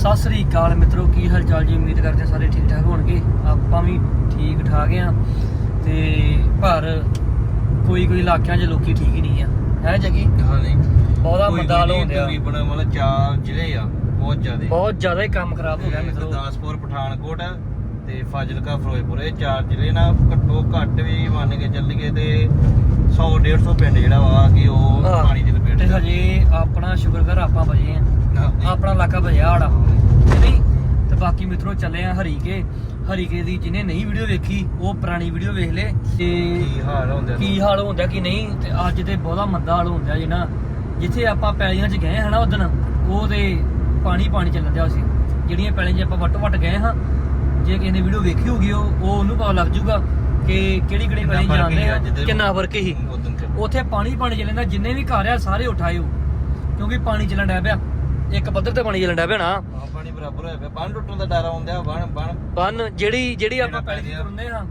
ਸਤਿ ਸ੍ਰੀ ਅਕਾਲ ਮਿੱਤਰੋ ਕੀ ਹਾਲ ਚਾਲ ਜੀ? ਉਮੀਦ ਕਰਦੇ ਸਾਰੇ ਠੀਕ ਠਾਕ ਹੋਣਗੇ। ਆਪਾਂ ਵੀ ਠੀਕ ਠਾਕ ਆ ਤੇ ਪਰ ਕੋਈ ਕੋਈ ਇਲਾਕਿਆਂ 'ਚ ਲੋਕੀ ਠੀਕ ਹੀ ਨਹੀਂ ਆ। ਹੈ ਜਗੀ? ਹਾਂ ਨਹੀਂ। ਬਹੁਤਾ ਮੰਦਾ ਡਿਆ ਤਕਰੀਬਨ ਮਤਲਬ ਚਾਰ ਜ਼ਿਲ੍ਹੇ ਆ ਬਹੁਤ ਜ਼ਿਆਦੇ। ਬਹੁਤ ਜ਼ਿਆਦਾ ਹੀ ਕੰਮ ਖਰਾਬ ਹੋ ਗਿਆ ਮਿੱਤਰੋ। ਗੁਰਦਾਸਪੁਰ ਪਠਾਨਕੋਟ ਤੇ ਫਾਜ਼ਿਲਕਾ ਫਿਰੋਜ਼ਪੁਰ ਇਹ ਚਾਰ ਜ਼ਿਲ੍ਹੇ ਨਾ ਘੱਟੋ ਘੱਟ ਵੀ ਮੰਨ ਕੇ ਚੱਲੀਏ ਤੇ 100 150 ਪਿੰਡ ਜਿਹੜਾ ਵਾ ਕਿ ਉਹ। ਪਾਣੀ ਦੀ ਲਪੇਟ ਤੇ। ਹਜੇ ਆਪਣਾ ਸ਼ੁਕਰ ਕਰ ਆਪਾਂ ਬਜੇ ਆ। ਆਪਣਾ ਇਲਾਕਾ ਬਜਿਆ ਆੜਾ ਕਿ ਨਹੀਂ ਤੇ ਬਾਕੀ ਮਿੱਤਰੋ ਚੱਲੇ ਆ ਹਰੀਕੇ। ਹਰੀਕੇ ਦੀ ਜਿਹਨੇ ਨਹੀਂ ਵੀਡੀਓ ਵੇਖੀ ਉਹ ਪੁਰਾਣੀ ਵੀਡੀਓ ਵੇਖ ਲੇ ਤੇ ਕੀ ਹਾਲ ਹੁੰਦੇ ਕੀ ਹਾਲ ਹੁੰਦਾ ਕੀ ਨਹੀਂ ਤੇ ਅੱਜ ਤੇ ਬਹੁਤਾ ਮੰਦਾ ਹਾਲ ਹੁੰਦਾ ਜੀ ਨਾ ਜਿੱਥੇ ਆਪਾਂ ਪੈਲੀਆਂ 'ਚ ਗਏ ਹਨਾ ਉਦਣ ਉਹ ਤੇ ਪਾਣੀ ਪਾਣੀ ਚੱਲਣ ਦਿਆ ਸੀ। ਜਿਹੜੀਆਂ ਪੈਲੀਆਂ 'ਚ ਆਪਾਂ ਵੱਟ ਵੱਟ ਗਏ ਹਾਂ ਜੇ ਕਿਸੇ ਨੇ ਵੀਡੀਓ ਵੇਖੀ ਹੋਗੀ ਉਹ ਉਹ ਉਹਨੂੰ ਪਤਾ ਲੱਗ ਜਾਊਗਾ ਕਿ ਕਿਹੜੀ ਕਿਹੜੀ ਪੈਲੀ ਜਾਂਦੇ ਆ ਕਿੰਨਾ ਫ਼ਰਕ ਹੀ ਉੱਥੇ ਪਾਣੀ ਪਾਣੀ ਚੱਲਣ ਦਾ ਜਿੰਨੇ ਵੀ ਘਰ ਆ ਸਾਰੇ ਉਠਾਇਓ ਕਿਉਂਕਿ ਪਾਣੀ ਚੱਲਣ ਡਿਆ ਪਿਆ। ਇੱਕ ਪੱਧਰ ਤੇ ਪਾਣੀ ਚੱਲਣ ਪਿਆ ਨਾ। ਪਾਣੀ ਬਰਾਬਰ ਹੋਇਆ ਪਿਆ। ਬੰਨ ਟੁੱਟਣ ਦਾ ਡਰ ਆਉਂਦਾ ਬੰਨ ਬੰਨ। ਬੰਨ ਜਿਹੜੀ ਜਿਹੜੀ ਆਪਾਂ ਪੈਲੀ ਗਿਆ। ਤੁਰਨੇ ਹਾਂ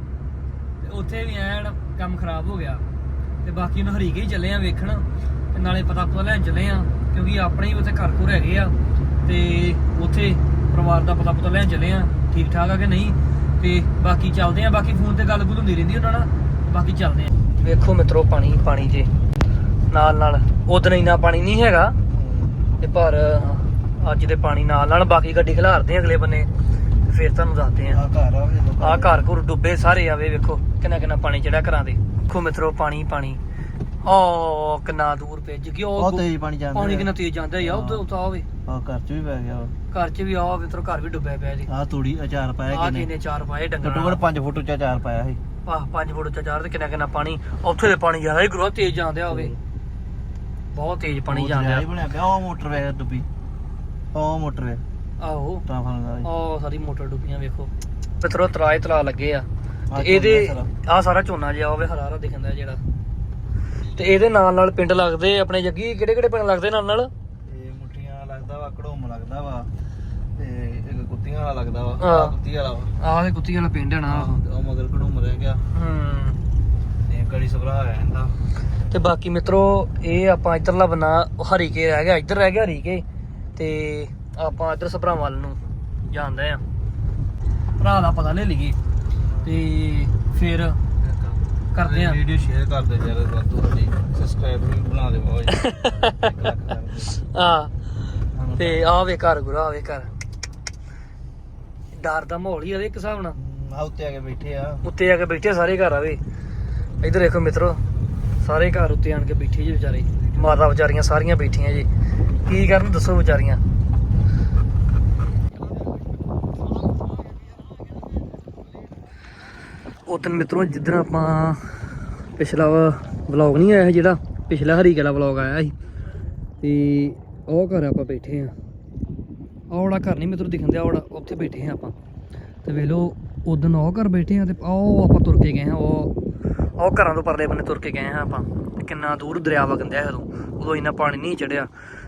ਤੇ ਉੱਥੇ ਵੀ ਐਨ ਕੰਮ ਖਰਾਬ ਹੋ ਗਿਆ। ਤੇ ਬਾਕੀ ਨੂੰ ਹਰੀਕੇ ਹੀ ਚੱਲੇ ਆ ਵੇਖਣ ਤੇ ਨਾਲੇ ਪਤਾ ਪਤਾ ਲੈਣ ਚੱਲੇ ਆ ਕਿਉਂਕਿ ਆਪਣੇ ਹੀ ਉੱਥੇ ਘਰ ਘੁਰ ਹੈਗੇ ਆ। ਤੇ ਉੱਥੇ ਪਰਿਵਾਰ ਦਾ ਪਤਾ ਪਤਾ ਲੈਣ ਚੱਲੇ ਆ ਠੀਕ ਠਾਕ ਆ ਕਿ ਨਹੀਂ? ਤੇ ਬਾਕੀ ਚੱਲਦੇ ਆ ਬਾਕੀ ਫੋਨ ਤੇ ਗੱਲ ਗੁੱਲ ਹੁੰਦੀ ਰਹਿੰਦੀ ਉਹਨਾਂ ਨਾਲ ਬਾਕੀ ਚੱਲਦੇ ਆ। ਵੇਖੋ ਮਿੱਤਰੋ ਪਾਣੀ ਪਾਣੀ ਜੇ। ਨਾਲ ਨਾਲ ਉਦੋਂ ਇੰਨਾ ਪਾਣੀ ਨਹੀਂ ਹੈਗਾ। ਤੇ ਪਰ ਅੱਜ ਦੇ ਪਾਣੀ ਨਾਲ ਨਾਲ ਬਾਕੀ ਗੱਡੀ ਖਿਲਾਰਦੇ ਆ ਅਗਲੇ ਬੰਨੇ ਤੇ ਫਿਰ ਤੁਹਾਨੂੰ ਦੱਸਦੇ ਆ ਆ ਘਰ ਆ ਜਦੋਂ ਆ ਘਰ ਘੁਰ ਡੁੱਬੇ ਸਾਰੇ ਆਵੇ ਵੇਖੋ ਕਿੰਨਾ ਕਿੰਨਾ ਪਾਣੀ ਚੜਿਆ ਘਰਾਂ ਦੇ। ਵੇਖੋ ਮਿੱਤਰੋ ਪਾਣੀ ਪਾਣੀ। ਓ ਕਿੰਨਾ ਦੂਰ ਭੇਜ ਗਿਆ ਉਹ ਬਹੁਤ ਤੇਜ਼ ਪਾਣੀ ਜਾਂਦਾ ਪਾਣੀ ਕਿੰਨਾ ਤੇਜ਼ ਜਾਂਦਾ ਯਾਰ ਉਦੋਂ ਉਤਾਂ ਆਵੇ ਆ ਘਰ ਚ ਵੀ ਪੈ ਗਿਆ ਘਰ 'ਚ ਵੀ ਆ ਮਿੱਤਰੋ ਘਰ ਵੀ ਡੁੱਬਿਆ ਪਿਆ ਜੀ। ਆ ਤੂੜੀ ਅਚਾਰ ਪਾਇਆ ਆ ਕਿਨੇ ਚਾਰ ਪਾਏ ਡੰਗਰਾਂ ਘੱਟ 5 ਫੁੱਟ ਚ ਅਚਾਰ ਪਾਇਆ ਸੀ। ਆਹ 5 ਫੁੱਟ ਚ ਚਾਰ ਤੇ ਕਿੰਨਾ ਕਿੰਨਾ ਪਾਣੀ ਉੱਥੇ ਦੇ ਪਾਣੀ ਜ਼ਿਆਦਾ ਹੀ ਗੁਰੂ ਤੇਜ਼ ਜਾਂਦਾ ਹੋਵੇ। ਬਹੁਤ ਤੇਜ਼ ਪਾਣੀ ਉਹ ਦਰਿਆ ਜਾਂਦਾ। ਹੀ ਬਣਿਆ ਪਿਆ ਉਹ ਮੋਟਰ ਵੇ ਡੁੱਬੀ। ਉਹ ਮੋਟਰ ਵੇ ਆਹੋ। ਟਰਾਂਸਫਾਰਮਰ ਦਾ ਜੀ। ਉਹ ਸਾਰੀ ਮੋਟਰ ਡੁੱਬੀਆਂ ਵੇਖੋ। ਮਿੱਤਰੋ ਤਰਾਏ ਤਲਾ ਲੱਗੇ ਆ। ਆਹ ਤੇ ਇਹਦੇ ਝੋਨਾ ਆ ਸਾਰਾ ਝੋਨਾ ਜਿਹਾ ਹੋਵੇ ਹਰਾ ਹਰਾ ਦਿਖਦਾ ਜਿਹੜਾ। ਤੇ ਇਹਦੇ ਨਾਲ ਨਾਲ ਪਿੰਡ ਲੱਗਦੇ ਆਪਣੇ ਜੱਗੀ ਕਿਹੜੇ ਕਿਹੜੇ ਪਿੰਡ ਲੱਗਦੇ ਨਾਲ ਨਾਲ? ਇਹ ਮੁੱਠੀਆਂ ਲੱਗਦਾ ਵਾ ਕੜੋਮ ਲੱਗਦਾ ਵਾ ਤੇ ਇੱਕ ਕੁੱਤੀਆਂ ਵਾਲਾ ਲੱਗਦਾ ਵਾ ਹਾਂ। ਆਹ ਕੁੱਤੀ ਵਾਲਾ ਵਾ। ਆਹ ਤੇ ਕੁੱਤੀ ਵਾਲਾ ਪਿੰਡ ਹੈ ਉਹ ਮਗਰ ਕੜੋਮ ਰਹਿ ਗਿਆ। ਹੂੰ। ਗੜੀ ਸਭਰਾ ਆ ਜਾਂਦਾ। ਤੇ ਬਾਕੀ ਮਿੱਤਰੋ ਇਹ ਆਪਾਂ ਇੱਧਰਲਾ ਬੰਨਾ ਹਰੀਕੇ ਰਹਿ ਗਿਆ ਇੱਧਰ ਰਹਿ ਗਿਆ ਹਰੀਕੇ। ਤੇ ਆਪਾਂ ਇੱਧਰ ਸਭਰਾ ਵੱਲ ਨੂੰ ਜਾਂਦੇ ਆ। ਭਰਾ ਦਾ ਪਤਾ ਲੈ ਲਈਏ। ਤੇ ਫਿਰ ਕਰਦੇ ਆ। ਵੀਡੀਓ ਸ਼ੇਅਰ ਕਰ ਦੇ ਯਾਰ ਵਾਧੂ ਸਬਸਕ੍ਰਾਈਬ ਵੀ ਬਣਾ ਦੇ ਬਹੁਤ ਆ ਤੇ ਆ ਵੇ ਘਰ ਗੁਰਾ ਆ ਵੇ ਘਰ। ਡਰ ਦਾ ਮਾਹੌਲ ਹੀ ਆ ਇੱਕ ਹਿਸਾਬ ਨਾਲ। ਆ ਉੱਤੇ ਆ ਕੇ ਬੈਠੇ ਆ। ਉੱਤੇ ਆ ਕੇ ਬੈਠੇ ਸਾਰੇ ਘਰ ਆਵੇ ਇੱਧਰ ਦੇਖੋ ਮਿੱਤਰੋ, ਸਾਰੇ ਘਰ ਉੱਤੇ ਆਣ ਕੇ ਬੈਠੇ ਜੀ ਵਿਚਾਰੇ। ਮਾਤਾ ਵਿਚਾਰੀਆਂ ਸਾਰੀਆਂ ਬੈਠੀਆਂ ਜੀ। ਕੀ ਕਰਨ ਦੱਸੋ ਵਿਚਾਰੀਆਂ? ਉਦੋਂ ਮਿੱਤਰੋ, ਜਿੱਦਣ ਆਪਾਂ ਪਿਛਲਾ ਵਲੌਗ ਨਹੀਂ ਆਇਆ ਸੀ ਜਿਹੜਾ, ਪਿਛਲਾ ਹਰੀ ਵਾਲਾ ਵਲੌਗ ਆਇਆ ਸੀ। ਤੇ ਉਹ ਘਰ ਆਪਾਂ ਬੈਠੇ ਆ ਆਹ ਵਾਲਾ ਘਰ ਨਹੀਂ ਮਿੱਤਰੋ ਦਿਖਣ ਦਿਆ ਵਾਲਾ ਉੱਥੇ ਬੈਠੇ ਆ ਆਪਾਂ। ਤੇ ਵੇਖ ਲਓ ਉਦੋਂ ਉਹ ਘਰ ਬੈਠੇ ਆ ਤੇ ਉਹ ਆਪਾਂ ਤੁਰ ਕੇ ਗਏ ਆ ਉਹ ਉਹ ਘਰਾਂ ਤੋਂ ਪਰਲੇ ਬੰਨੇ ਤੁਰ ਕੇ ਗਏ ਹਾਂ ਆਪਾਂ। ਤੇ ਕਿੰਨਾ ਦੂਰ ਦਰਿਆ ਵਗੰਦਿਆ ਉਦੋਂ। ਉਦੋਂ ਇੰਨਾ ਪਾਣੀ ਨਹੀਂ ਚੜਿਆ।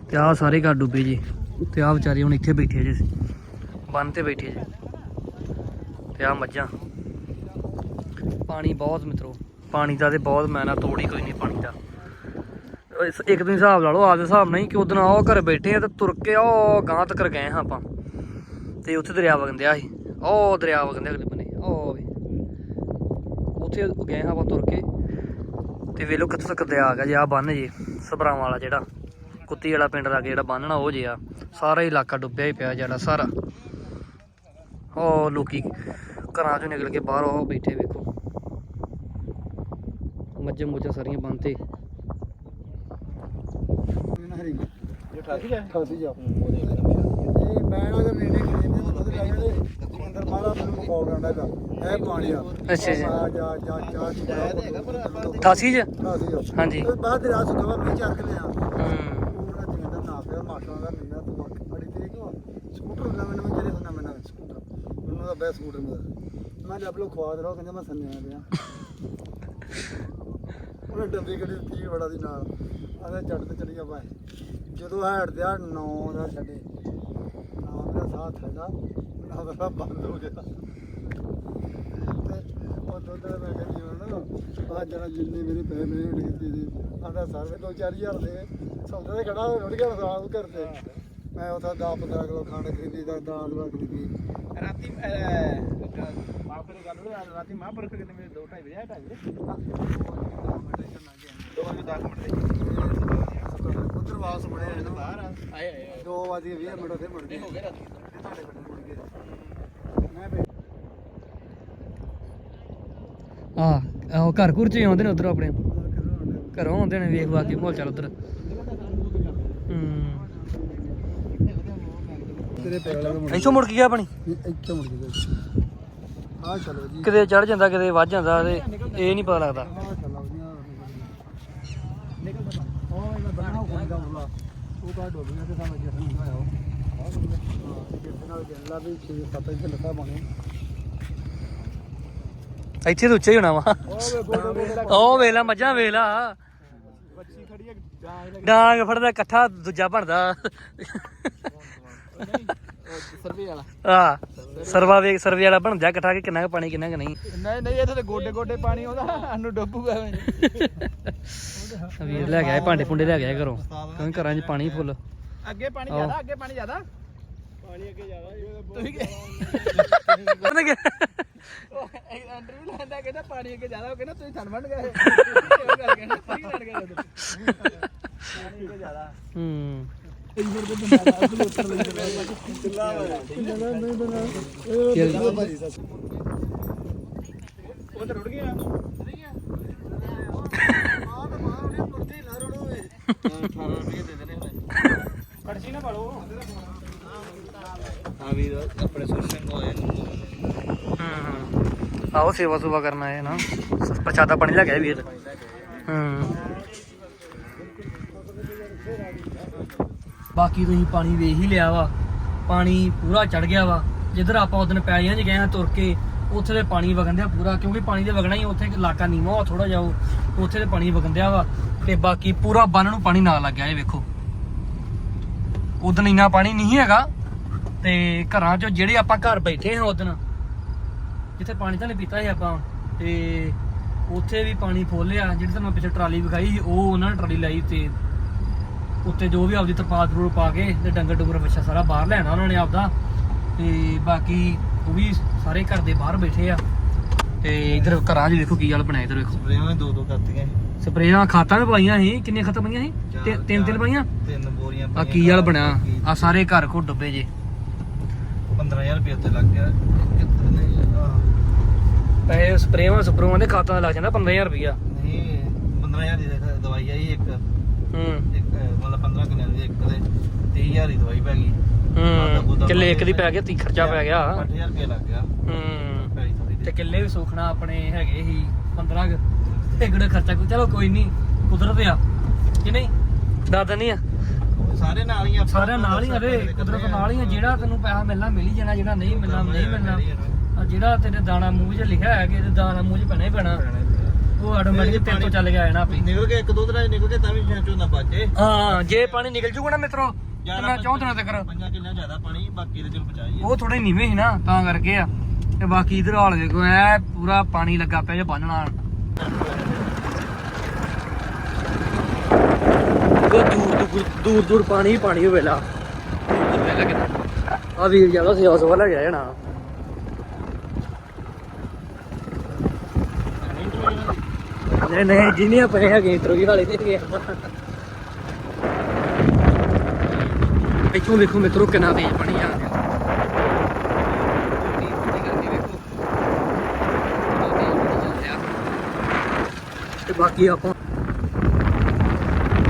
ਤੇ ਆਹ ਸਾਰੇ ਘਰ ਡੁੱਬੇ ਜੀ। ਤੇ ਆਹ ਵਿਚਾਰੇ ਹੁਣ ਇੱਥੇ ਬੈਠੇ ਜੇ। ਬੰਨ ਤੇ ਬੈਠੇ ਜੇ। ਤੇ ਆਹ ਮੱਝਾਂ। ਪਾਣੀ ਬਹੁਤ ਮਿੱਤਰੋ। ਪਾਣੀ ਦਾ ਤੇ ਬਹੁਤ ਮੈਨਾ ਤੋੜ ਹੀ ਕੋਈ ਨਹੀਂ ਪਾਣੀ ਦਾ। ਇੱਕ ਦਿਨ ਹਿਸਾਬ ਲਾ ਲਓ ਆਪਦੇ ਹਿਸਾਬ ਨਾਲ ਹੀ ਕਿ ਉਦੋਂ ਉਹ ਘਰ ਬੈਠੇ ਆ ਤੇ ਤੁਰ ਕੇ ਉਹ ਗਾਂ ਤੱਕ ਗਏ ਹਾਂ ਆਪਾਂ। ਤੇ ਉੱਥੇ ਦਰਿਆ ਵਗੰਦਿਆ ਸੀ। ਉਹ ਦਰਿਆ ਵਗੰਦਿਆ ਅਗਲੇ ਬੰਨੇ ਗਏ ਹਾਂ ਆਪਾਂ ਤੁਰ ਕੇ। ਤੇ ਵੇਲੋ ਕਿੱਥੋਂ ਤੱਕ ਦਰਿਆ ਆ ਗਿਆ ਜੀ ਆ ਬੰਨ ਜੀ, ਸਭਰਾਵਾਂ ਵਾਲਾ ਜਿਹੜਾ, ਕੁੱਤੀ ਵਾਲਾ ਪਿੰਡ ਲਾਗੇ ਜਿਹੜਾ ਬੰਨਣਾ ਉਹ ਜਿਆ ਸਾਰਾ ਇਲਾਕਾ ਡੁੱਬਿਆ ਹੀ ਪਿਆ ਜਿਹੜਾ ਸਾਰਾ। ਉਹ ਲੋਕੀ ਘਰਾਂ ਚੋਂ ਨਿਕਲ ਕੇ ਬਾਹਰ ਉਹ ਬੈਠੇ ਵੇਖੋ। ਮੱਝਾਂ ਮੁੱਝਾਂ ਸਾਰੀਆਂ ਬੰਨ ਤੇ। ਜੋ ਮੈਂ ਉਹਦੇ ਨੇੜੇ ਖੜੇ ਨੇ ਦੁੱਧ ਲਾਇਆ ਤੇ ਅੰਦਰ ਮਾਰਾ ਮੈਨੂੰ ਮਕਾਉ ਜਾਂਦਾ ਹੈਗਾ। ਇਹ ਪਾਣੀ ਆ ਅੱਛਾ ਜੀ। ਆ ਜਾ ਜਾ ਜਾ ਜਾ 88 ਚ? ਹਾਂਜੀ। ਬਾਅਦ ਰਾਤ ਸੁੱਕਾ ਮੈਂ ਚੱਕ ਲਿਆ। ਹੂੰ। ਉਹਨਾਂ ਜਿੰਦਾ ਨਾ ਪਿਆ ਮਾਸਟਰਾਂ ਦਾ ਮਹੀਨਾ ਤੂੰ ਬੜੀ ਤੇ ਕਿਉਂ ਸਕੂਟਰ ਨਵੇਂ ਨਵੇਂ ਜਿਹੜੇ ਹੁੰਦਾ ਮੈਂ ਨਵੇਂ ਸਕੂਟਰ। ਮੈਨੂੰ ਦਾ ਬੈਸਟ ਸਕੂਟਰ ਮਿਲਦਾ ਮੈਂ ਲੱਭ ਲੋ ਖਵਾ ਦੇ ਰਹਾ ਕਹਿੰਦਾ ਮੈਂ ਸੰਨਿਆ ਪਿਆ। ਉਹਨੇ ਡੰਬੀ ਗੱਡੀ ਦਿੱਤੀ ਬੜਾ ਦੀ ਨਾਲ। ਆਦੇ ਚੜ ਤੇ ਚੜੀ ਗਿਆ ਭਾਈ। ਜਦੋਂ ਹੈਡ ਤੇ ਆ 9 ਦਾ ਛੱਡੇ। ਨਾਮ ਦਾ ਸਾਥ ਹੈਗਾ। ਨਾ ਦਾ ਬੰਦ ਹੋ ਗਿਆ। ਤੇ ਉਹ ਦੁੱਧ ਦਾ ਮੈਂ ਕਹਿੰਦੀ ਹੁਣ ਆ ਜਰਾ ਜਿੰਨੇ ਮੇਰੇ ਪੈਸੇ ਮੇਰੇ ਢੀਤੀ ਦੇ ਆਂਦਾ ਸਾਰੇ 2-4000 ਦੇ ਸੌਦਾ ਤੇ ਖੜਾ ਰੁੜ ਗਿਆ ਮੈਂ ਉਥਾ 10 15 ਕਿਲੋ ਖੰਡ ਖਰੀਦੀ ਦਾ ਦਾਲ ਵਾ ਖਰੀਦੀ। ਰਾਤੀ ਮਾਪਰ ਗੱਲ ਹੋਈ ਰਾਤੀ ਮਾਪਰ ਕਿੰਨੇ ਮੇਰੇ 2 2.5 ਵਜੇ 2 ਵਜੇ। 10 ਮਿੰਟ ਦੇ ਉਧਰ ਵਾਪਸ ਮੁੜੇ ਆਏ ਨਾ ਬਾਹਰ ਆਏ ਆਏ 2 ਵਜੇ 20 ਮਿੰਟ ਉੱਥੇ ਮੁੜ ਗਏ। ਹੋ ਗਏ ਰਾਤੀ ਆ ਉਹ ਘਰ ਘੁਰ ਚ ਆਉਂਦੇ ਨੇ ਉਧਰ ਆਪਣੇ। ਘਰੋਂ ਆਉਂਦੇ ਨੇ ਵੇਖ ਵਾ ਕੇ ਮਾਹੌਲ ਚੱਲ ਉਧਰ। ਇੱਥੋਂ ਮੁੜ ਕੇ ਗਿਆ ਆਪਣੀ? ਇੱਥੇ ਮੁੜ ਗਏ ਆ ਚਲੋ ਜੀ ਕਿਤੇ ਚੜ ਜਾਂਦਾ ਕਿਤੇ ਵੱਜ ਜਾਂਦਾ ਤੇ ਇਹ ਨਹੀਂ ਪਤਾ ਲੱਗਦਾ। ਉਹ ਇਹਨਾਂ ਬਣਾ ਉਹ ਗਿਆ ਤੇ ਸਾਨੂੰ ਜਿਸ ਨਾਲ ਜੰਲਾ ਵੀ 6 7 ਇੰਚ ਲੱਗਾ ਬਣੇ ਇੱਥੇ ਤਾਂ ਉੱਚਾ ਹੀ ਹੋਣਾ ਵਾ। ਉਹ ਵੇ ਗੋਡੇ ਗੋਡੇ ਉਹ ਵੇਲਾ ਮੱਝਾਂ ਵੇਲਾ। ਬੱਚੀ ਖੜੀ ਹੈ ਜਾਂ ਡਾਂਗ ਫੜਦਾ ਇਕੱਠਾ ਦੂਜਾ ਬਣਦਾ। ਸਰਵੇ ਵਾਲਾ ਆ ਸਰਵਾ ਵੇਖ ਸਰਵੇ ਵਾਲਾ ਬਣਦਾ ਇਕੱਠਾ ਕਿ ਕਿੰਨਾ ਕੁ ਪਾਣੀ ਕਿੰਨਾ ਕੁ ਨਹੀਂ। ਨਹੀਂ ਨਹੀਂ ਇੱਥੇ ਤੇ ਗੋਡੇ ਗੋਡੇ ਪਾਣੀ ਆਉਂਦਾ ਸਾਨੂੰ ਡੁੱਬੂਗਾ ਵੀਰ ਲੈ ਗਿਆ ਭਾਂਡੇ ਪੁੰਡੇ ਲੈ ਗਿਆ ਘਰੋਂ। ਕਿਉਂਕਿ ਘਰਾਂ 'ਚ ਪਾਣੀ ਫੁੱਲ ਅੱਗੇ ਪਾਣੀ। ਜ਼ਿਆਦਾ ਅੱਗੇ ਪਾਣੀ ਜ਼ਿਆਦਾ। ਪਾਣੀ ਅੱਗੇ ਜ਼ਿਆਦਾ ਤੁਸੀਂ ਇੰਟਰਵਿਊ ਲੈਂਦਾ ਕਹਿੰਦਾ ਪਾਣੀ ਅੱਗੇ ਜ਼ਿਆਦਾ ਉਹ ਕਹਿੰਦਾ ਤੁਸੀਂ ਥਣ ਬਣ ਗਏ ਉਹ ਗੱਲ ਕਹਿੰਦਾ ਸਹੀ ਲੜ ਗਏ ਉਧਰ ਪਾਣੀ ਅੱਗੇ ਜ਼ਿਆਦਾ ਹੂੰ ਤਾਂ ਰੁੜ ਗਿਆ। ਰੋੜੋਵੇ 18 ਰੁਪਏ ਦੇ ਦੇਣੇ ਹੁਣ। ਕੜਛੀ ਨਾ ਪਾਲੋ ਹਾਂ ਵੀ ਆਪਣੇ ਸੁਸ਼ਨ ਹੋਏ ਹੂੰ ਆਓ ਸੇਵਾ ਸੁਵਾ ਕਰਨਾ ਹੈ ਨਾ। ਪ੍ਰਚਾਦਾ ਪਾਣੀ ਲੈ ਗਿਆ ਵੀਰ। ਹੂੰ। ਬਾਕੀ ਤੁਸੀਂ ਪਾਣੀ ਵੇਖ ਹੀ ਲਿਆ ਵਾ। ਪਾਣੀ ਪੂਰਾ ਚੜ ਗਿਆ ਵਾ। ਜਿੱਧਰ ਆਪਾਂ ਉਦੋਂ ਪੈਲੀਆਂ 'ਚ ਗਏ ਆ ਤੁਰ ਕੇ, ਉੱਥੇ ਦੇ ਪਾਣੀ ਵਗਣਦਿਆਂ ਪੂਰਾ, ਕਿਉਂਕਿ ਪਾਣੀ ਦੇ ਵਗਣਾ ਹੀ ਉੱਥੇ ਇਲਾਕਾ ਨੀਵਾਂ ਵਾ ਥੋੜਾ ਜਾਓ ਉੱਥੇ ਦੇ ਪਾਣੀ ਵਗਣਦਿਆਂ ਵਾ। ਤੇ ਬਾਕੀ ਪੂਰਾ ਬੰਨ ਨੂੰ ਪਾਣੀ ਨਾਲ ਲੱਗ ਗਿਆ, ਇਹ ਵੇਖੋ। ਉਦੋਂ ਇੰਨਾ ਪਾਣੀ ਨਹੀਂ ਹੈਗਾ ਤੇ ਘਰਾਂ ਚੋਂ ਜਿਹੜੇ ਆਪਾਂ ਘਰ ਬੈਠੇ ਹਾਂ ਉਦੋਂ ਜਿੱਥੇ ਪਾਣੀ ਤਾਂ ਨਹੀਂ ਪੀਤਾ ਸੀ ਆਪਾਂ ਤੇ ਉੱਥੇ ਵੀ ਪਾਣੀ ਫੋਲਿਆ ਜਿਹੜੀ ਤਾਂ ਮੈਂ ਪਿੱਛੇ ਟਰਾਲੀ ਵਿਖਾਈ ਸੀ, ਉਹ ਉਹਨਾਂ ਨੇ ਟਰਾਲੀ ਲਾਈ ਤੇ ਉੱਤੇ ਜੋ ਵੀ ਆਪਦੀ ਤਰਪਾਲ ਤਰੂਲ ਪਾ ਕੇ ਤੇ ਡੰਗਰ ਡੁੰਗਰ ਬੱਚਾ ਸਾਰਾ ਬਾਹਰ ਲੈਣਾ ਉਹਨਾਂ ਨੇ ਆਪਦਾ ਤੇ ਬਾਕੀ ਉਹ ਵੀ ਸਾਰੇ ਘਰ ਦੇ ਬਾਹਰ ਬੈਠੇ ਆ ਤੇ ਇਧਰ ਘਰਾਂ 'ਚ ਦੇਖੋ ਕੀ ਹਾਲ ਬਣਾਇਆ ਇਧਰ ਵੇਖੋ। ਸਪਰੇਆਂ ਦੋ ਦੋ ਕਰਤੀਆਂ ਸਪਰੇਆਂ ਖਾਤਾਂ ਵੀ ਪਾਈਆਂ ਸੀ ਕਿੰਨੀਆਂ ਖਾਤਾਂ ਪਾਈਆਂ ਸੀ? ਤਿੰਨ ਤਿੰਨ ਪਾਈਆਂ? ਤਿੰਨ ਬੋਰੀਆਂ ਆ ਕੀ ਹਾਲ ਬਣਿਆ? ਆ ਸਾਰੇ ਘਰ ਘੁੱਟ ਡੁੱਬੇ ਜੇ। 15000 ਰੁਪਏ ਉੱਤੇ ਲੱਗ ਗਿਆ। ਪੈਸੇ ਸਪਰੇਆਂ ਸਪਰੂਆਂ ਦੇ ਖਾਤਾਂ ਦਾ ਲੱਗ ਜਾਂਦਾ 15000 ਰੁਪਇਆ ਨਹੀਂ 15000 ਦੀ ਦੇਖ ਦਵਾਈ ਆਈ ਇੱਕ। ਹੂੰ। ਇੱਕ ਅਹ, ਮਤਲਬ 15 ਕਿੱਲੇ ਦੀ ਇੱਕ ਦੇ 30000 ਦੀ ਦਵਾਈ ਪੈ ਗਈ। ਹੂੰ। ਕਿੱਲੇ ਇੱਕ ਦੀ ਪੈ ਗਿਆ ਤੀ ਖਰਚਾ ਪੈ ਗਿਆ। 8000 ਰੁਪਏ ਲੱਗ ਗਿਆ। ਹੂੰ। ਥੋੜੀ ਤੇ ਕਿੱਲੇ ਵੀ ਸੁਖਣਾ ਆਪਣੇ ਹੈਗੇ ਸੀ 15 ਕੁ। ਏਗੜਾ ਖਰਚਾ ਕੋਈ ਚਲੋ ਕੋਈ ਨਹੀਂ ਕੁਦਰਤ ਆ ਕਿ ਨਹੀਂ? ਦਾਦਾ ਨਹੀਂ ਆ। ਸਾਰੇ ਨਾਲ ਹੀ ਆਪਾਂ ਸਾਰਿਆਂ ਨਾਲ ਹੀ ਆ ਰੇ ਕੁਦਰਤ ਨਾਲ ਹੀ ਆ ਜਿਹੜਾ ਤੈਨੂੰ ਪੈਸਾ ਮਿਲਣਾ ਮਿਲ ਹੀ ਜਾਣਾ ਜਿਹੜਾ ਨਹੀਂ ਮਿਲਣਾ ਨਹੀਂ ਮਿਲਣਾ। ਆ ਜਿਹੜਾ ਤੇਰੇ ਦਾਣਾ ਮੂੰਹ 'ਚ ਲਿਖਿਆ ਹੈ ਕਿ ਇਹਦੇ ਦਾਣਾ ਮੂੰਹ 'ਚ ਪੈਣਾ ਹੀ ਪੈਣਾ। ਉਹ ਆਟੋਮੈਟਿਕ ਤੇਰੇ ਤੋਂ ਚੱਲ ਗਿਆ ਨਾ ਆਪੇ। ਨਿਕਲ ਕੇ ਇੱਕ ਦੋ ਦਿਨਾਂ 'ਚ ਨਿਕਲ ਕੇ ਤਾਂ ਵੀ ਝੋਨਾ ਬਚੇ ਹਾਂ ਜੇ ਪਾਣੀ ਨਿਕਲ ਜੂਗਾ ਨਾ ਮਿੱਤਰੋ ਤੇ ਮੈਂ ਚਾਹੁੰ ਦਿਨਾਂ ਤੱਕ। ਪੰਜਾਂ ਕਿੱਲਿਆਂ ਜ਼ਿਆਦਾ ਪਾਣੀ ਬਾਕੀ ਦੇ ਚਲ ਬਚਾਈ ਉਹ ਥੋੜੇ ਨੀਵੇਂ ਸੀ ਨਾ ਤਾਂ ਕਰਕੇ ਆ। ਤੇ ਬਾਕੀ ਇਧਰ ਹਾਲ ਵੇਖੋ ਐ ਪੂਰਾ ਪਾਣੀ ਲੱਗਾ ਪਿਆ ਜੇ ਬੰਨਣਾ ਦੂਰ ਦੂਰ ਦੂਰ ਪਾਣੀ ਹੀ ਪਾਣੀ ਹੋਵੇ ਲਾ। ਆ ਵੀਰ ਜ਼ਿਆਦਾ ਸਿਆ ਸਵਾ ਲੈ ਗਿਆ ਜਣਾ ਨਹੀਂ ਨਹੀਂ, ਜਿੰਨੀਆਂ ਪਏ ਹੈਗੇ ਇੰਟਰਵਿਊ ਵਾਲੇ ਤੇ ਗਏ ਇੱਥੋਂ ਵੇਖੋ ਮਿੱਤਰੋ, ਕਿੰਨਾ ਤੇਜ਼ ਪਾਣੀ ਆ। ਬਾਕੀ ਆਪਾਂ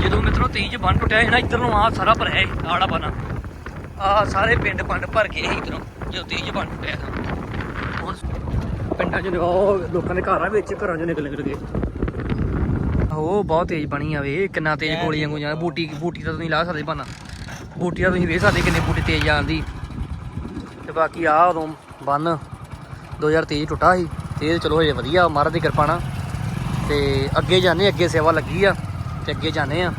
ਜਦੋਂ ਮਿੱਤਰੋ ਤੇਜ਼ ਬੰਨ ਟੁੱਟਿਆ ਸੀ ਨਾ ਇੱਧਰ ਨੂੰ ਆ ਸਾਰਾ ਭਰਿਆ ਸੀ ਆੜਾ ਬਣਾ ਆ ਸਾਰੇ ਪਿੰਡ ਪੰਡ ਭਰ ਸੀ ਇੱਧਰੋਂ ਜਦੋਂ ਤੇਜ਼ ਬੰਨ ਟੁੱਟਿਆ ਹੁਣ ਪਿੰਡਾਂ 'ਚ ਉਹ ਲੋਕਾਂ ਦੇ ਘਰਾਂ ਵਿੱਚ ਘਰਾਂ 'ਚੋਂ ਨਿਕਲ ਨਿਕਲ ਗਏ ਉਹ ਬਹੁਤ ਤੇਜ਼ ਪਾਣੀ ਆਵੇ ਕਿੰਨਾ ਤੇਜ਼ ਗੋਲੀਆਂ ਗੋਲੀਆਂ ਬੂਟੀ ਬੂਟੀ ਤਾਂ ਤੁਸੀਂ ਲਾ ਸਕਦੇ ਬਣਾ ਬੂਟੀ ਦਾ ਤੁਸੀਂ ਵੇਖ ਸਕਦੇ ਕਿੰਨੇ ਬੂਟੀ ਤੇਜ਼ ਜਾਂਦੀ। ਤੇ ਬਾਕੀ ਆ ਉਦੋਂ ਬੰਨ 2023 ਟੁੱਟਾ ਸੀ ਤੇ ਚਲੋ ਹਜੇ ਵਧੀਆ ਮਹਾਰਾਜ ਦੀ ਕਿਰਪਾ ਨਾਲ। ਤੇ ਅੱਗੇ ਜਾਂਦੇ ਅੱਗੇ ਸੇਵਾ ਲੱਗੀ ਆ ਤੇ ਅੱਗੇ ਜਾਂਦੇ ਆ।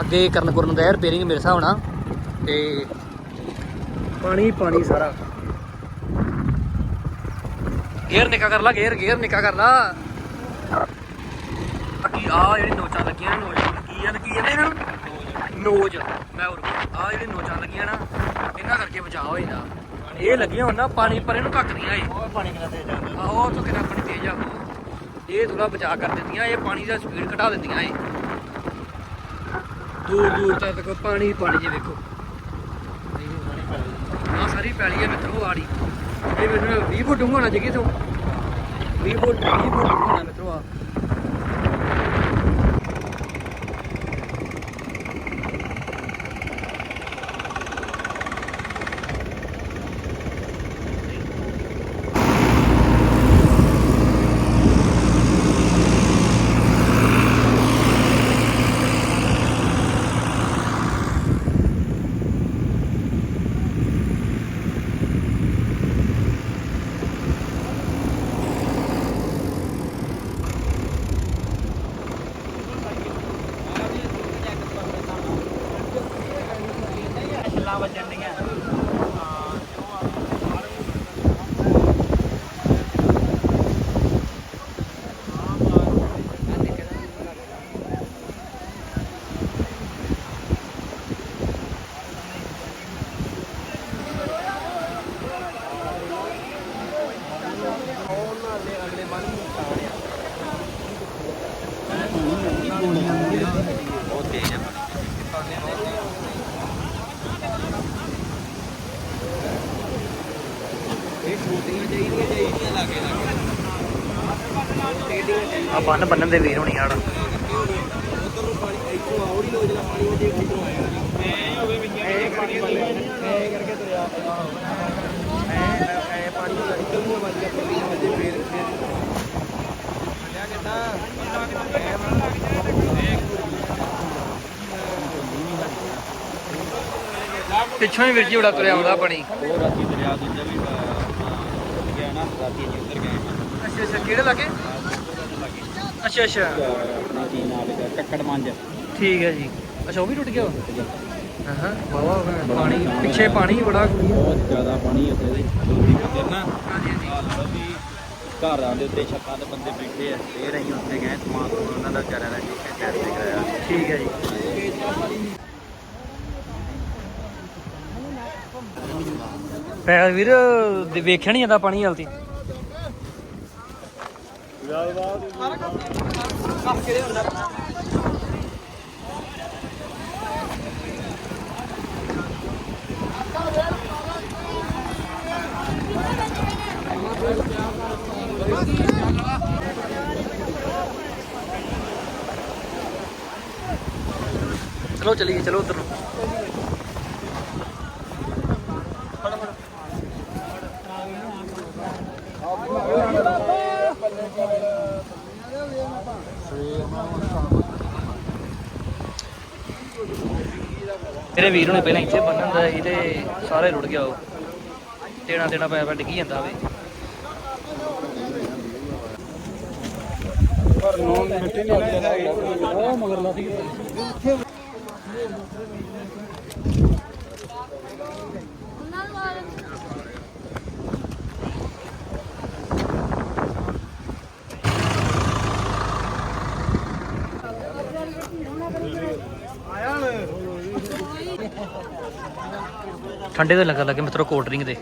ਅੱਗੇ ਕਰਨ ਗੁਰਨ ਦਾ ਰਿਪੇਅਰਿੰਗ ਮੇਰੇ ਹਿਸਾਬ ਨਾਲ ਤੇ ਪਾਣੀ ਪਾਣੀ ਸਾਰਾ। ਗੇਅਰ ਨਿਕਾ ਕਰ ਲਾ ਗੇਅਰ ਗੇਅਰ ਨਿਕਾ ਕਰ ਲਾ। ਬਾਕੀ ਆ ਜਿਹੜੀ ਨੋਚਾਂ ਲੱਗੀਆਂ ਨੇ ਨੋਚ ਕੀ ਆ ਕੀ ਇਹਨਾਂ ਨੂੰ? ਨੋਜ ਮੈਂ ਹੋਰ ਆ ਜਿਹੜੇ ਨੋਚਾਂ ਲੱਗੀਆਂ ਨਾ ਇਹਨਾਂ ਕਰਕੇ ਬਚਾਅ ਹੋ ਜਾਂਦਾ ਇਹ ਲੱਗੀਆਂ ਹੁਣ ਨਾ ਪਾਣੀ ਪਰੇ ਨੂੰ ਧੱਕਦੀਆਂ ਇਹ ਉਹ ਪਾਣੀ ਕਿੰਨਾ ਤੇ ਜਾਂਦਾ ਆਹੋ ਤੋਂ ਕਿੰਨਾ ਪਾਣੀ ਤੇਜ਼ ਆ। ਇਹ ਥੋੜਾ ਬਚਾਅ ਕਰ ਦਿੰਦੀਆਂ ਇਹ ਪਾਣੀ ਦਾ ਸਪੀਡ ਘਟਾ ਦਿੰਦੀਆਂ ਇਹ। ਦੂਰ ਦੂਰ ਤੱਕ ਪਾਣੀ ਹੀ ਪਾਣੀ ਜੇ ਵੇਖੋ। ਆ ਸਾਰੀ ਪੈਲੀ ਹੈ ਮਿੱਤਰੋ, ਆੜੀ। ਇਹ ਮੈਨੂੰ 20 ਫੁੱਟ ਡੂੰਘਾ ਹੋਣਾ ਜਗੀ ਤੋਂ। 20 ਫੁੱਟ 20 ਫੁੱਟ ਹੋਣਾ ਮਿੱਤਰੋ ਆ ਛੱਲਾਂ ਵੱਜਣ ਡੀਆਂ ਬਹੁਤ ਤੇਜ਼ ਹੈ ਇਹ ਛੋਟੀਆਂ ਚਾਹੀਦੀਆਂ ਚਾਹੀਦੀਆਂ ਲਾਗੇ ਲਾਗੇ ਆ ਬੰਨ ਬੰਨਣ ਦੇ ਵੀਰ ਹੋਣੀ ਆੜ ਉਧਰ ਨੂੰ ਪਾਣੀ ਇੱਥੋਂ ਆਉੜੀ ਲੋ ਜਿਹੜਾ ਪਾਣੀ ਵਜੇ ਇੱਥੋਂ ਆਏਗਾ ਐ ਹੋਵੇ ਵੀ ਐ ਪਾਣੀ ਐ ਕਰਕੇ ਤੁਰਿਆ ਐ ਐ ਪਾਣੀ ਇੱਧਰ ਨੂੰ ਵੱਜ ਗਿਆ ਪੱਲੀ ਨੂੰ ਵਜੇ ਫੇਰ ਫੇਰ ਮੱਲਿਆ ਕਿੱਦਾਂ ਐ ਪਿੱਛੋਂ ਹੀ ਵੀਰ ਜੀ ਬੜਾ ਤੁਰਿਆ ਆਉਂਦਾ ਪਾਣੀ। ਉਹ ਰਾਤੀ ਦਰਿਆ ਦੂਜਾ ਵੀ ਗਿਆ ਨਾ ਰਾਤੀ ਜੀ ਉੱਧਰ ਗਏ। ਅੱਛਾ ਅੱਛਾ ਕਿਹੜੇ ਲਾਗੇ? ਅੱਛਾ ਅੱਛਾ। ਆਪਣਾ ਕੀ ਨਾਮ ਹੈ ਕੱਕੜ ਮੰਜ। ਠੀਕ ਹੈ ਜੀ। ਅੱਛਾ ਉਹ ਵੀ ਟੁੱਟ ਗਿਆ? ਹਾਂ ਹਾਂ। ਵਾਵਾ ਪਾਣੀ ਪਿੱਛੇ ਪਾਣੀ ਬੜਾ ਬਹੁਤ ਜ਼ਿਆਦਾ ਪਾਣੀ ਦੇ ਨਾ। ਹਾਂਜੀ ਹਾਲ ਲਓ ਵੀ ਘਰਾਂ ਦੇ ਉੱਤੇ ਛੱਤਾਂ ਤੇ ਬੰਦੇ ਬੈਠੇ ਆ। ਫੇਰ ਅਸੀਂ ਉੱਥੇ ਗਏ। ਸਮਾਨ ਸਮੂਨ ਉਹਨਾਂ ਦਾ ਵਿਚਾਰਿਆਂ ਦਾ ਟੈਸਟ ਕਰਾਇਆ। ਠੀਕ ਹੈ ਜੀ। ਪੈ ਵੀਰ ਦੇ ਵੇਖਿਆ ਨਹੀਂ ਜਾਂਦਾ ਪਾਣੀ ਹਾਲਤੀ ਚਲੋ ਚਲੀਏ ਚਲੋ ਉਧਰ ਨੂੰ ਤੇਰੇ ਵੀਰ ਨੂੰ ਪਹਿਲਾਂ ਇੱਥੇ ਬੰਨਣ ਦਾ ਸੀ ਤੇ ਸਾਰੇ ਰੁੜ ਗਿਆ ਉਹ। ਤੇਣਾ ਤੇਣਾ ਪੈ ਪੈ ਡਿੱਗੀ ਜਾਂਦਾ ਵੇ। ਪਰ ਨੋਨ ਮਿੱਟੀ ਨਹੀਂ ਲੱਗਦੀ ਉਹ ਮਗਰਲਾ ਸੀ ਠੰਡੇ ਦੇ ਲੰਗਰ ਲੱਗੇ ਮਿੱਤਰੋ ਕੋਲਡ ਡਰਿੰਕ ਦੇ।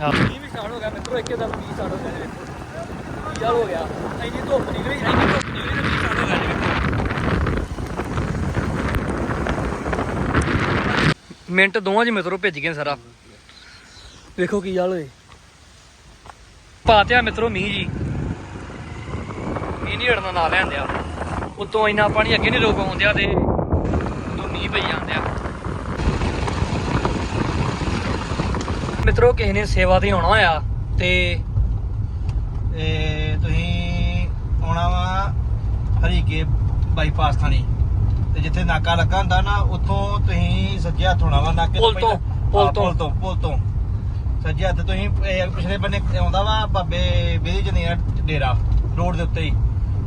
ਹਾਂ। ਵੀ ਸਟਾਰਟ ਹੋ ਗਿਆ ਮਿੱਤਰੋ ਇੱਕੇ ਦਮ ਵੀ ਸਟਾਰਟ ਹੋ ਗਿਆ ਕੀ ਹੋ ਗਿਆ ਇੰਨੀ ਧੁੱਪ ਨਿਕਲੀ ਇੰਨੀ ਧੁੱਪ ਨਿਕਲੀ ਤੇ ਵੀ ਸਟਾਰਟ ਹੋ ਗਿਆ ਮਿੰਟ ਦੋਵਾਂ ਜੀ ਮਿੱਤਰੋ ਭਿੱਜ ਗਏ ਸਾਰਾ। ਵੇਖੋ ਕੀ ਹਾਲ ਹੋਏ। ਪਾਤਿਆ ਮਿੱਤਰੋ ਮੀਂਹ ਜੀ। ਮੀਂਹ ਨਹੀਂ ਹਟਣਾ ਨਾ ਲੈਂਦਿਆ ਉਤੋਂ ਇੰਨਾ ਪਾਣੀ ਅੱਗੇ ਨਹੀਂ ਰੋਕ ਆਉਂਦਿਆ ਤੇ ਉਤੋਂ ਮੀਂਹ ਪਈ ਜਾਂਦਿਆ ਮਿੱਤਰੋ ਕਿਸੇ ਨੇ ਸੇਵਾ ਤੇ ਆਉਣਾ ਹੋਇਆ ਤੇ ਇਹ ਤੁਸੀਂ ਆਉਣਾ ਵਾ ਹਰੀਕੇ ਬਾਈਪਾਸ ਥਾਣੀ। ਤੇ ਜਿੱਥੇ ਨਾਕਾ ਲੱਗਾ ਹੁੰਦਾ ਨਾ ਉੱਥੋਂ ਤੁਸੀਂ ਸੱਜੇ ਹੱਥ ਹੋਣਾ ਵਾ ਨਾਕੇ ਪੁਲ ਤੋਂ, ਪੁਲ ਤੋਂ। ਪੁਲ ਤੋਂ। ਪੁਲ ਤੋਂ। ਸੱਜੇ ਹੱਥ ਤੁਸੀਂ ਪਿਛਲੇ ਬੰਨੇ ਆਉਂਦਾ ਵਾ ਬਾਬੇ ਬੇਦੀ ਜਨੀਆ ਡੇਰਾ ਰੋਡ ਦੇ ਉੱਤੇ ਹੀ।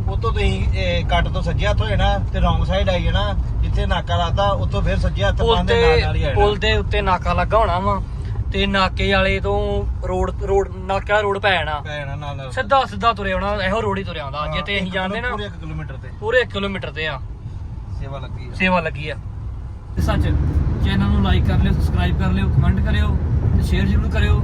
ਉੱਥੋਂ ਤੁਸੀਂ ਇਹ ਕੱਟ ਤੋਂ ਸੱਜੇ ਹੱਥ ਹੋ ਜਾਣਾ ਤੇ ਰੌਂਗ ਸਾਈਡ ਆਈ ਜਾਣਾ ਜਿੱਥੇ ਨਾਕਾ ਲੱਗਦਾ ਉੱਥੋਂ ਫਿਰ ਸੱਜੇ ਹੱਥ ਪੁਲ ਪਾਉਂਦੇ ਤੇ ਨਾਲ ਨਾਲ ਹੀ ਜਾਣਾ ਪੁਲ ਦੇ ਉੱਤੇ ਨਾਕਾ ਲੱਗਾ ਹੋਣਾ ਵਾ ਤੇ ਨਾਕੇ ਵਾਲੇ ਤੋਂ ਰੋਡ ਰੋਡ ਨਾਕੇ ਰੋਡ ਪੈ ਜਾਣਾ। ਪੈਣਾ ਨਾਲ ਨਾਲ। ਸਿੱਧਾ ਸਿੱਧਾ ਤੁਰੇ ਆਉਣਾ ਇਹੋ ਰੋਡ ਹੀ ਤੁਰਿਆ ਆਉਂਦਾ ਜੇ ਤੇ ਅਸੀਂ ਜਾਣਦੇ ਨਾ ਪੂਰੇ 1 ਕਿਲੋਮੀਟਰ ਤੇ। ਪੂਰੇ 1 ਕਿਲੋਮੀਟਰ ਤੇ ਆ। ਸੇਵਾ ਲੱਗੀ ਆ। ਸੇਵਾ ਲੱਗੀ ਆ। ਤੇ ਸੱਚ ਚੈਨਲ ਨੂੰ ਲਾਈਕ ਕਰ ਲਿਓ ਸਬਸਕ੍ਰਾਈਬ ਕਰ ਲਿਓ ਕਮੈਂਟ ਕਰਿਓ ਤੇ ਸ਼ੇਅਰ ਜ਼ਰੂਰ ਕਰਿਓ।